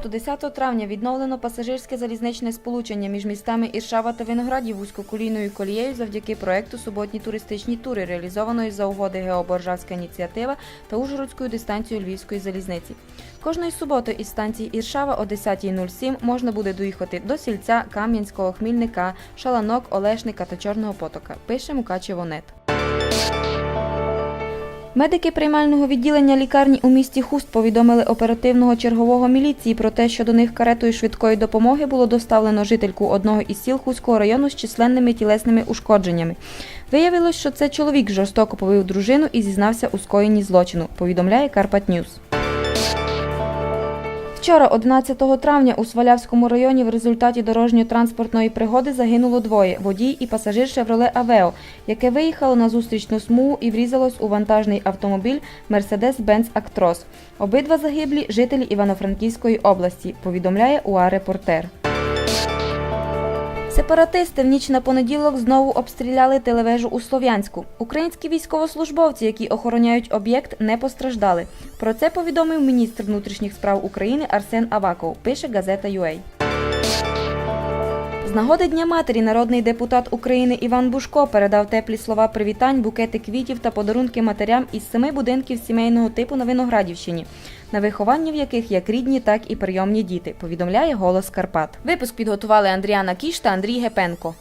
суботу, 10 травня, відновлено пасажирське залізничне сполучення між містами Іршава та Виноградів вузькоколійною колією завдяки проекту Суботні туристичні тури, реалізованої за угоди Геоборжавська ініціатива та Ужгородською дистанцією Львівської залізниці. Кожної суботи із станції Іршава о 10.07 можна буде доїхати до Сільця, Кам'янського, Хмільника, Шаланок, Олешника та Чорного потока. Пише Мукачевонет. Медики приймального відділення лікарні у місті Хуст повідомили оперативного чергового міліції про те, що до них каретою швидкої допомоги було доставлено жительку одного із сіл Хуського району з численними тілесними ушкодженнями. Виявилось, що це чоловік жорстоко побив дружину і зізнався у скоєнні злочину, повідомляє Карпат Ньюс. Вчора, 11 травня, у Свалявському районі в результаті дорожньо-транспортної пригоди загинуло двоє – водій і пасажир «Шевроле Авео», яке виїхало на зустрічну смугу і врізалось у вантажний автомобіль «Мерседес-Бенц Актрос». Обидва загиблі – жителі Івано-Франківської області, повідомляє УА «Репортер». Сепаратисти в ніч на понеділок знову обстріляли телевежу у Слов'янську. Українські військовослужбовці, які охороняють об'єкт, не постраждали. Про це повідомив міністр внутрішніх справ України Арсен Аваков, пише газета UA. З нагоди Дня матері народний депутат України Іван Бушко передав теплі слова привітань, букети квітів та подарунки матерям із семи будинків сімейного типу на Виноградівщині, на вихованні в яких як рідні, так і прийомні діти, повідомляє голос Карпат. Випуск підготували Андріана Кіш та Андрій Гепенко.